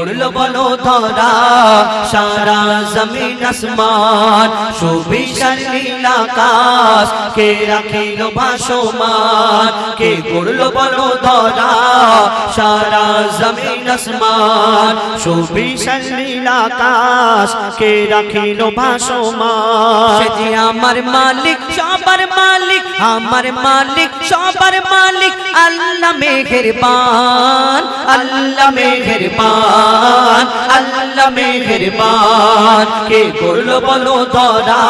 কে গড়ল বলো ধরা সারা জমিন আসমান, সুবিশাল নীল আকাশ, কে রাখিল ভাসমান, কে গড়ল বলো ধরা সারা জমিন আসমান, সুবিশাল নীল আকাশ, কে রাখিল ভাসমান। আমার মালিক, সবার মালিক, আমার মালিক, সবার মালিক, আল্লাহ মেহেরবান আল্লাহ মেহেরবান আল্লাহ মেহেরবান। কে করল বলো ধরা,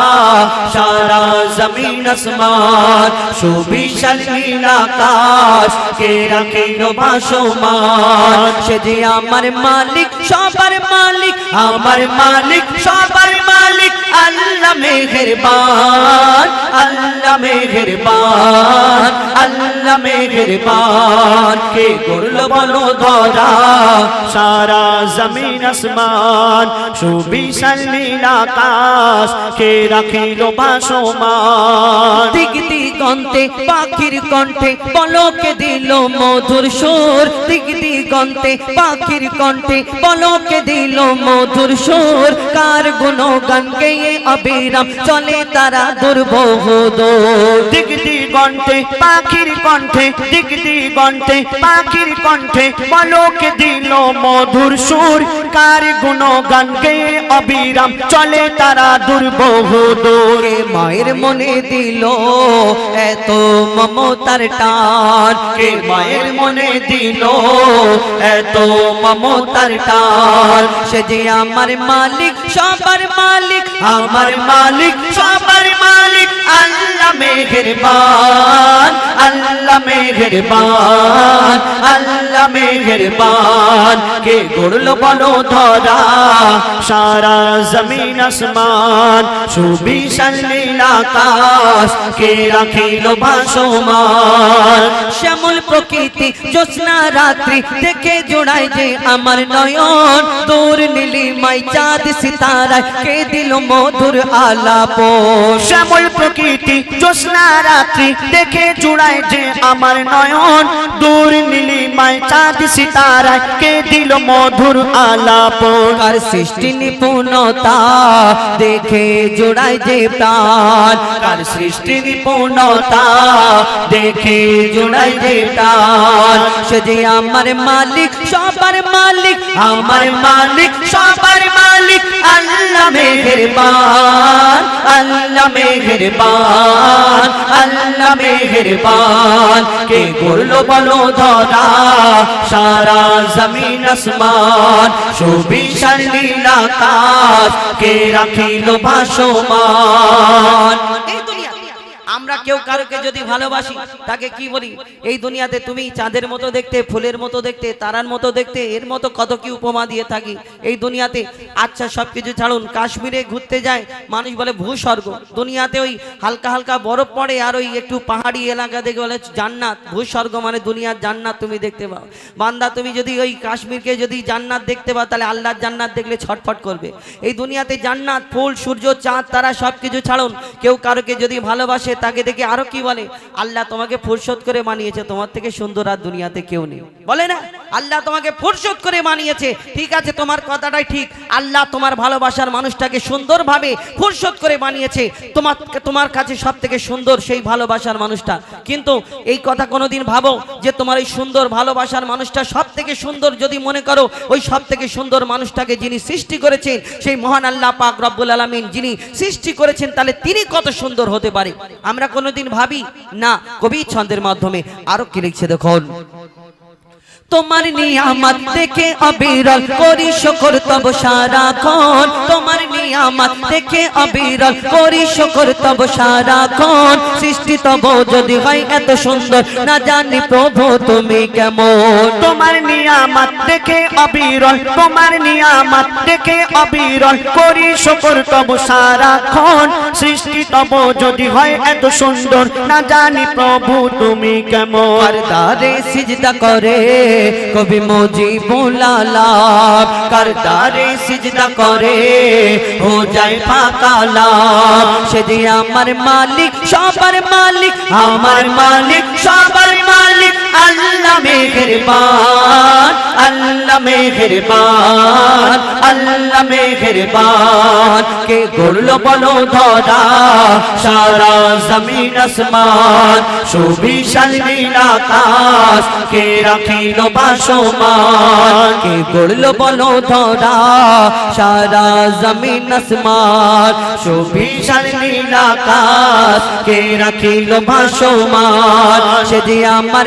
সারা জমিন আসমান, সুবিশাল নীল আকাশ, কে রাখিল ভাসমান। সে যে আমার মালিক, সবার মালিক, আমার মালিক, সবার আল্লাহ মেহেরবান আল্লাহ মেহেরবান আল্লাহ মেহেরবান। কে করল বলো ধরা? সারা জমিন আসমান, সুবিশাল নীল আকাশ। কে রাখিল বাসমান? দিগন্তে পাখির কণ্ঠে পলকে দিল মধুর সুর। দিক দিগন্তে পাখির কণ্ঠে পলকে দিল মধুর সুর। কার গুণগান গেয়ে অবিরাম চলে তারা দুর্বহ দিক দিগন্তে পাখির কণ্ঠে দিক দিগন্তে পাখির কণ্ঠে পলকে দিল মধুর সুর। কার গুণগান গেয়ে অবিরাম চলে তারা দুর্বহ দোরে। মায়ের মনে দিল এত মমতার টান কে মায়ের মনে দিল? এত মমতার টান সে যে আমার মালিক, সবার মালিক, আমার মালিক, সবার মালিক, আল্লাহ মেহেরবান, আল্লাহ মেহেরবান, আল্লাহ মেহেরবান। কে গড়লো বলো ধরা সারা জমিন আসমান, সুবিশাল নীল আকাশ। কে রাখিল ভাসমান। শ্যামল প্রকৃতি, জ্যোৎস্না রাত্রি, দেখে জোড়ায় যে আমার নয়ন। দূর নীলিমাই চাঁদ সিতারায়, কে দিল মধুর আলাপ শ্যামল প্রকৃতি, জ্যোৎস্না রাত্রি, দেখে জোড়ায় যে আমার নয়ন, দূর নীলিমায় চাঁদ সিতারায় কে দিল মধুর আলাপ? কার সৃষ্টি নিপুণতা? দেখে জোড়ায় যে প্রাণ। কার সৃষ্টি নিপুণতা? দেখে জোড়ায় যে প্রাণ। সে যে আমার মালিক, সবার মালিক, আমার মালিক, সবার মালিক, আল্লাহ মেহেরবান আল্লাহ মেহেরবান আল্লাহ মেহেরবান। কে করল বলো ধরা? সারা জমিন আসমান, সুবিশাল নীল আকাশ কে রাখিল ভাসমান? কেউ কারোকে যদি ভালোবাসি, তাকে কি বলি? এই দুনিয়াতে তুমি চাঁদের মতো দেখতে, ফুলের মতো দেখতে, তারার মতো দেখতে, এর মতো কত কি উপমা দিয়ে থাকি? এই দুনিয়াতে আচ্ছা সব কিছু ছাড়ুন, কাশ্মীরে ঘুরতে যায়, মানুষ বলে ভূস্বর্গ। দুনিয়াতে ওই হালকা হালকা বরফ পড়ে আর ওই একটু পাহাড়ি এলাকা দেখে বলে জান্নাত। ভূস্বর্গ মানে দুনিয়ার জান্নাত তুমি দেখতে পাও। বান্দা, তুমি যদি ওই কাশ্মীরকে যদি জান্নাত দেখতে পাও, তাহলে আল্লাহর জান্নাত দেখলে ছটফট করবে। এই দুনিয়াতে জান্নাত, ফুল, সূর্য, চাঁদ, তারা সব কিছু ছাড়ুন। কেউ কারোকে যদি ভালোবাসে, তাকে দেখে আরও কি বলে? আল্লাহ তোমাকে ফুরসত করে মানিয়েছে তোমার থেকে সুন্দর আর দুনিয়াতে কেউ নেই। বলে না? আল্লাহ তোমাকে ফুরসত করে মানিয়েছে। ঠিক আছে, তোমার কথাটাই ঠিক। আল্লাহ তোমার ভালোবাসার মানুষটাকে সুন্দরভাবে ফুরসত করে বানিয়েছে তোমার তোমার কাছে সব থেকে সুন্দর সেই ভালোবাসার মানুষটা। কিন্তু এই কথা কোনোদিন ভাবো যে তোমার এই সুন্দর ভালোবাসার মানুষটা সব থেকে সুন্দর যদি মনে করো, ওই সব থেকে সুন্দর মানুষটাকে যিনি সৃষ্টি করেছেন, সেই মহান আল্লাহ পাক রব্বুল আলমিন যিনি সৃষ্টি করেছেন, তাহলে তিনি কত সুন্দর হতে পারে? আমরা কোনোদিন ভাবি, না, কবি ছন্দের মাধ্যমে। আরও কি লিখছে দেখুন? তোমার নিয়ামত দেখে অবিরল করি শকর, তব সারাক্ষণ। তোমার নিয়ামত দেখে অবিরল করি শকর, তব সারাক্ষণ। সৃষ্টি তব যদি হয় এত সুন্দর, না জানি প্রভু তুমি কেমন। তোমার নিয়ামত দেখে অবিরল, তোমার নিয়ামত দেখে অবিরল। করি শকর তব সারাক্ষণ, সৃষ্টি তব যদি হয় এত সুন্দর। না জানি প্রভু তুমি কেমন। করদারে সিজদা করে, কবি মুজিবুলালা করদারে সিজদা করে, হো যায় ফাকালা সেদি আমার মালিক, সবার মালিক, আমার মালিক, সবার মালিক। আল্লাহ মেহেরবান আল্লাহ মেহেরবান আল্লাহ মেহেরবান। কে গড়লো বলো ধরা, সারা জমিন আসমান, সুবিশাল নীল আকাশ, কে রাখিল বাসমান কে গড়লো বলো ধরা, সারা জমিন আসমান, সুবিশাল নীল আকাশ, কে রাখিল ভাসমান সেদি আমার